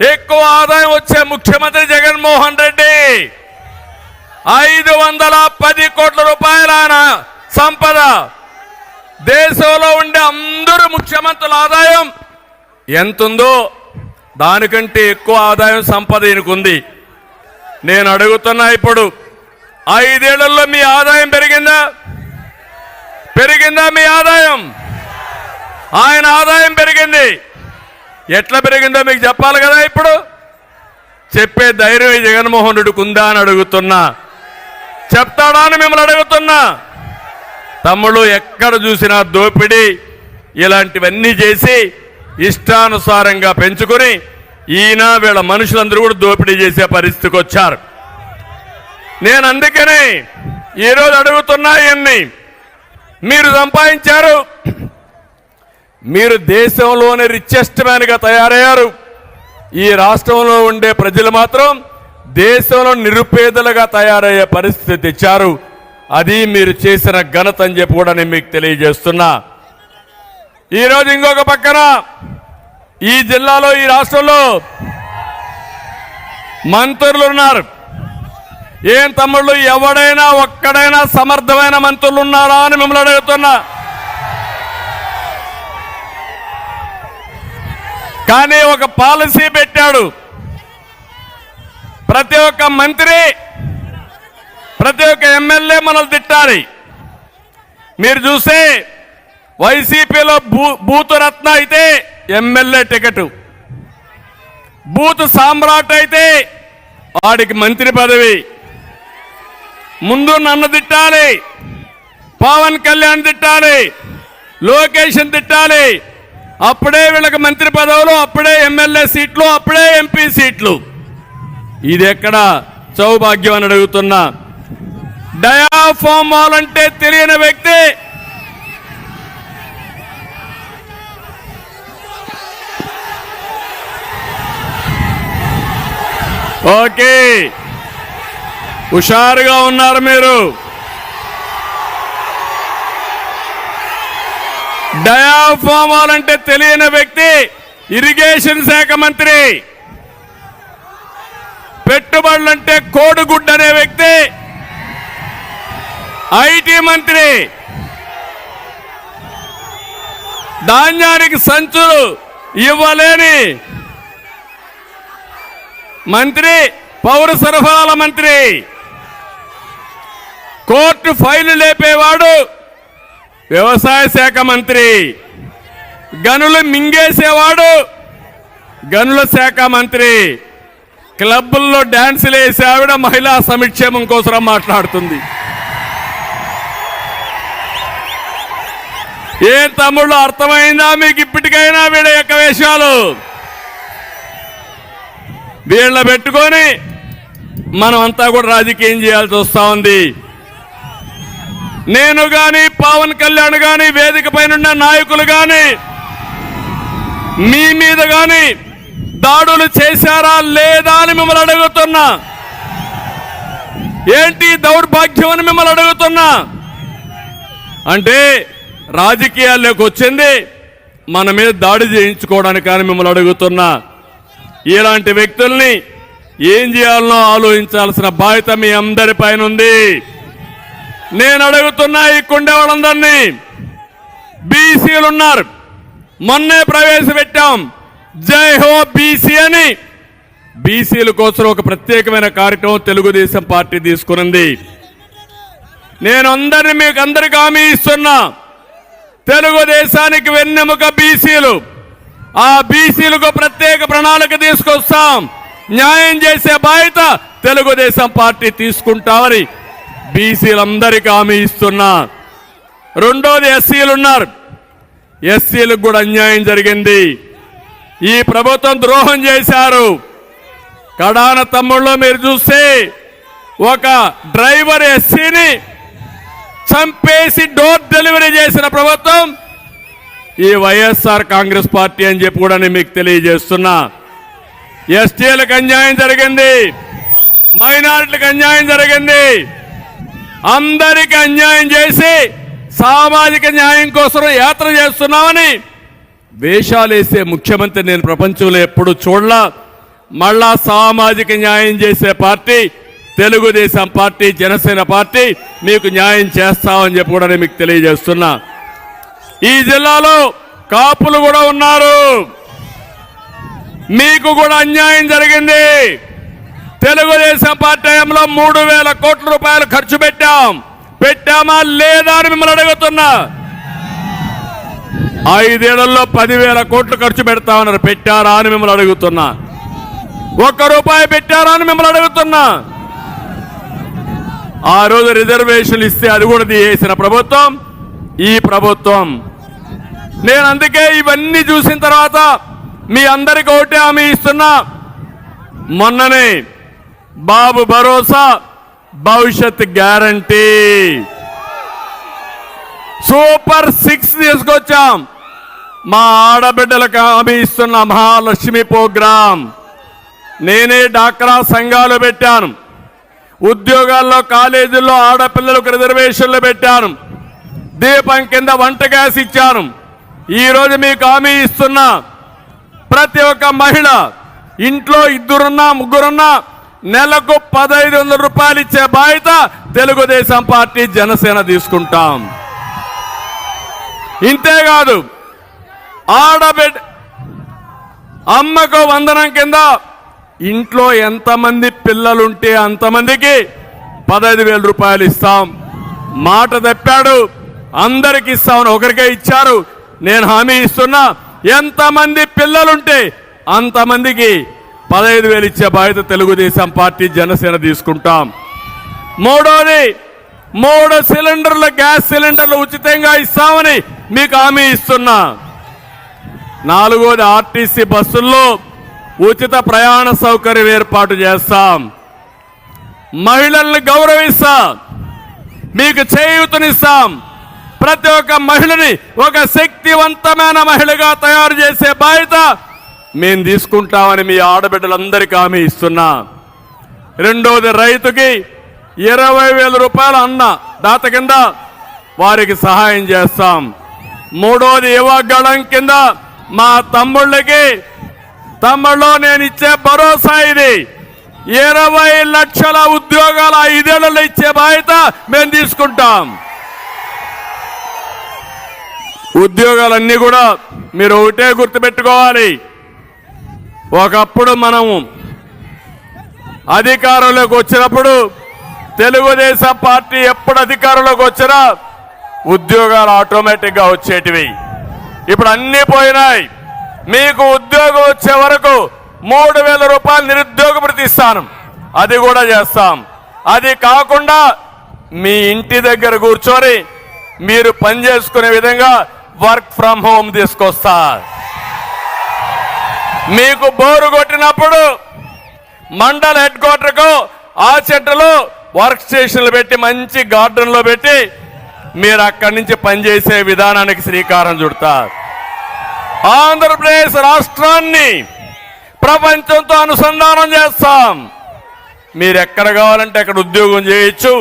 ఎక్కువ ఆదాయం వచ్చే ముఖ్యమంత్రి జగన్మోహన్ రెడ్డి. ఐదు వందల పది కోట్ల రూపాయల సంపద. దేశంలో ఉండే అందరూ ముఖ్యమంత్రుల ఆదాయం ఎంతుందో దానికంటే ఎక్కువ ఆదాయం సంపద ఈయనకుంది. నేను అడుగుతున్నా ఇప్పుడు ఐదేళ్ళలో మీ ఆదాయం పెరిగిందా? పెరిగిందా మీ ఆదాయం? ఆయన ఆదాయం పెరిగింది. ఎట్లా పెరిగిందో మీకు చెప్పాలి కదా ఇప్పుడు? చెప్పే ధైర్యం జగన్మోహన్ రెడ్డికి ఉందా అని అడుగుతున్నా. చెప్తాడా అని మిమ్మల్ని అడుగుతున్నా. తమ్ముడు ఎక్కడ చూసినా దోపిడీ ఇలాంటివన్నీ చేసి ఇష్టానుసారంగా పెంచుకొని ఈయన వీళ్ళ మనుషులందరూ కూడా దోపిడీ చేసే పరిస్థితికి వచ్చారు. నేను అందుకనే ఈరోజు అడుగుతున్నా ఇవన్నీ. మీరు సంపాదించారు. మీరు దేశంలోనే రిచెస్ట్ మ్యాన్గా తయారయ్యారు. ఈ రాష్ట్రంలో ఉండే ప్రజలు మాత్రం దేశంలో నిరుపేదలుగా తయారయ్యే పరిస్థితి తెచ్చారు. అది మీరు చేసిన ఘనత అని చెప్పి కూడా నేను మీకు తెలియజేస్తున్నా. ఈరోజు ఇంకొక పక్కన ఈ జిల్లాలో ఈ రాష్ట్రంలో మంత్రులు ఉన్నారు. ఏం తమ్ముళ్ళు ఎవడైనా ఒక్కడైనా సమర్థమైన మంత్రులు ఉన్నారా అని మిమ్మల్ని అడుగుతున్నా. కానీ ఒక పాలసీ పెట్టాడు. ప్రతి ఒక్క మంత్రి ప్రతి ఒక్క ఎమ్మెల్యే మనల్ని తిట్టాలి. మీరు చూస్తే వైసీపీలో భూ భూతురత్న అయితే ఎమ్మెల్యే టికెట్. బూత్ సామ్రాట్ అయితే వాడికి మంత్రి పదవి. ముందు నన్ను తిట్టాలి పవన్ కళ్యాణ్ తిట్టాలి లోకేషన్ తిట్టాలి అప్పుడే వీళ్ళకి మంత్రి పదవులు అప్పుడే ఎమ్మెల్యే సీట్లు అప్పుడే ఎంపీ సీట్లు. ఇది ఎక్కడ సౌభాగ్యం అని అడుగుతున్నా డయాఫామ్ వాల్ అంటే తెలియని వ్యక్తి. ఓకే. హుషారుగా ఉన్నారు మీరు. డయాఫామాల్ అంటే తెలియని వ్యక్తి ఇరిగేషన్ శాఖ మంత్రి. పెట్టుబడులంటే కోడిగుడ్డు అనే వ్యక్తి. ఐటీ మంత్రి. ధాన్యానికి సంచులు ఇవ్వలేని మంత్రి పౌర సరఫరాల మంత్రి. కోర్టు ఫైలు లేపేవాడు వ్యవసాయ శాఖ మంత్రి. గనులు మింగేసేవాడు గనుల శాఖ మంత్రి. క్లబ్బుల్లో డాన్సులు వేసే ఆవిడ మహిళా సంక్షేమం కోసం మాట్లాడుతుంది. ఏ తమ్ముళ్ళు అర్థమైందా మీకు ఇప్పటికైనా వీళ్ళ యొక్క వేషాలు? వీళ్ళ పెట్టుకొని మనం అంతా కూడా రాజకీయం చేయాల్సి వస్తూ ఉంది. నేను గాని పవన్ కళ్యాణ్ గాని వేదిక పైన నాయకులు గాని మీ మీద గాని దాడులు చేశారా లేదా అని మిమ్మల్ని అడుగుతున్నా. ఏంటి దౌర్భాగ్యం అని మిమ్మల్ని అడుగుతున్నా. అంటే రాజకీయాల్లోకి వచ్చింది మన మీద దాడి చేయించుకోవడానికి కానీ మిమ్మల్ని అడుగుతున్నా. ఇలాంటి వ్యక్తుల్ని ఏం చేయాలనో ఆలోచించాల్సిన బాధ్యత మీ అందరి పైన ఉంది నేను అడుగుతున్నా ఈ కుండే వాళ్ళందరినీ. బీసీలు ఉన్నారు. మొన్నే ప్రవేశపెట్టాం. జై హో బీసీ అని. బీసీల కోసం ఒక ప్రత్యేకమైన కార్యక్రమం తెలుగుదేశం పార్టీ తీసుకునింది. నేను అందరిని మీకు అందరికి హామీ ఇస్తున్నా. తెలుగుదేశానికి వెన్నెముక బీసీలు. ఆ బీసీలకు ప్రత్యేక ప్రణాళిక తీసుకొస్తాం. న్యాయం చేసే బాధ్యత తెలుగుదేశం పార్టీ తీసుకుంటామని బీసీలందరికీ హామీ ఇస్తున్నా. రెండోది ఎస్సీలు ఉన్నారు. ఎస్సీలకు కూడా అన్యాయం జరిగింది. ఈ ప్రభుత్వం ద్రోహం చేశారు. కడాన తమ్ముళ్ళు మీరు చూస్తే ఒక డ్రైవర్ ఎస్సీని చంపేసి డోర్ డెలివరీ చేసిన ప్రభుత్వం ఈ వైఎస్ఆర్ కాంగ్రెస్ పార్టీ అని చెప్పి కూడా నేను మీకు తెలియజేస్తున్నా. ఎస్టీలకు అన్యాయం జరిగింది. మైనారిటీలకు అన్యాయం జరిగింది. అందరికి అన్యాయం చేసి సామాజిక న్యాయం కోసం యాత్ర చేస్తున్నామని వేషాలేసే ముఖ్యమంత్రి నేను ప్రపంచంలో ఎప్పుడు చూడలా. మళ్ళా సామాజిక న్యాయం చేసే party Telugu Desam party Janasena party మీకు న్యాయం చేస్తామని చెప్పి కూడా నేను మీకు తెలియజేస్తున్నా. ఈ జిల్లాలో కాపులు కూడా ఉన్నారు. మీకు కూడా అన్యాయం జరిగింది. తెలుగుదేశం పార్టీ హయాంలో మూడు వేల కోట్ల రూపాయలు ఖర్చు పెట్టాం. పెట్టామా లేదా అని మిమ్మల్ని అడుగుతున్నా. ఐదేళ్ళలో పదివేల కోట్లు ఖర్చు పెడతామన్నారు పెట్టారా అని మిమ్మల్ని అడుగుతున్నా. ఒక్క రూపాయి పెట్టారా అని మిమ్మల్ని అడుగుతున్నా. ఆ రోజు రిజర్వేషన్లు ఇస్తే అది కూడా తీసేసిన ప్రభుత్వం ఈ ప్రభుత్వం. నేను అందుకే ఇవన్నీ చూసిన తర్వాత మీ అందరికి ఒకటే హామీ ఇస్తున్నా. మొన్ననే బాబు భరోసా భవిష్యత్ గ్యారంటీ. సూపర్ సిక్స్ తీసుకొచ్చాం. మా ఆడబిడ్డలకు హామీ ఇస్తున్న మహాలక్ష్మి ప్రోగ్రాం. నేనే డాక్రా సంఘాలు పెట్టాను. ఉద్యోగాల్లో కాలేజీల్లో ఆడపిల్లలకు రిజర్వేషన్లు పెట్టాను. దీపం కింద వంట గ్యాస్ ఇచ్చాను. ఈరోజు మీకు హామీ ఇస్తున్నా ప్రతి ఒక్క మహిళ ఇంట్లో ఇద్దరున్నా ముగ్గురున్నా నెలకు పదహైదు వందల రూపాయలు ఇచ్చే బాధ్యత తెలుగుదేశం పార్టీ జనసేన తీసుకుంటాం. ఇంతేకాదు ఆడబిడ్డ అమ్మకు వందనం కింద ఇంట్లో ఎంతమంది పిల్లలుంటే అంతమందికి పదహైదు వేల రూపాయలు ఇస్తాం. మాట తప్పాడు అందరికి ఇస్తామని ఒకరికే ఇచ్చారు. నేను హామీ ఇస్తున్నా ఎంతమంది పిల్లలుంటే అంతమందికి పదహైదు వేలు ఇచ్చే బాధ్యత తెలుగుదేశం పార్టీ జనసేన తీసుకుంటాం. మూడోది మూడు సిలిండర్ల గ్యాస్ సిలిండర్లు ఉచితంగా ఇస్తామని మీకు హామీ ఇస్తున్నా. నాలుగోది ఆర్టీసీ బస్సుల్లో ఉచిత ప్రయాణ సౌకర్యం ఏర్పాటు చేస్తాం. మహిళల్ని గౌరవిస్తాం. మీకు చేయూతనిస్తాం. ప్రతి ఒక్క మహిళని ఒక శక్తివంతమైన మహిళగా తయారు చేసే బాధ్యత మేము తీసుకుంటామని మీ ఆడబిడ్డలందరికీ హామీ ఇస్తున్నా. రెండోది రైతుకి ఇరవై వేల రూపాయల అన్న దాత కింద వారికి సహాయం చేస్తాం. మూడోది యువగళం కింద మా తమ్ముళ్ళకి తమ్ముళ్ళు నేను ఇచ్చే భరోసా ఇది. ఇరవై లక్షల ఉద్యోగాల ఐదేళ్ళలో ఇచ్చే బాధ్యత మేము తీసుకుంటాం. ఉద్యోగాలన్నీ కూడా మీరు ఒకటే గుర్తుపెట్టుకోవాలి. ఒకప్పుడు మనము అధికారంలోకి వచ్చినప్పుడు తెలుగుదేశం పార్టీ ఎప్పుడు అధికారంలోకి వచ్చినా ఉద్యోగాలు ఆటోమేటిక్గా వచ్చేటివి. ఇప్పుడు అన్నీ పోయినాయి. మీకు ఉద్యోగం వచ్చే వరకు మూడు వేల రూపాయలు నిరుద్యోగ ఇస్తాను అది కూడా చేస్తాం. అది కాకుండా మీ ఇంటి దగ్గర కూర్చొని మీరు పని చేసుకునే విధంగా వర్క్ ఫ్రమ్ హోమ్ తీసుకొస్తారు మీకు బోరు కొట్టినప్పుడు మండల హెడ్ క్వార్టర్కు ఆ చెట్టులో వర్క్ స్టేషన్లు పెట్టి మంచి గార్డెన్లో పెట్టి మీరు అక్కడి నుంచి పనిచేసే విధానానికి శ్రీకారం చుడతారు. ఆంధ్రప్రదేశ్ రాష్ట్రాన్ని ప్రపంచంతో అనుసంధానం చేస్తాం. మీరు ఎక్కడ కావాలంటే అక్కడ ఉద్యోగం చేయొచ్చు.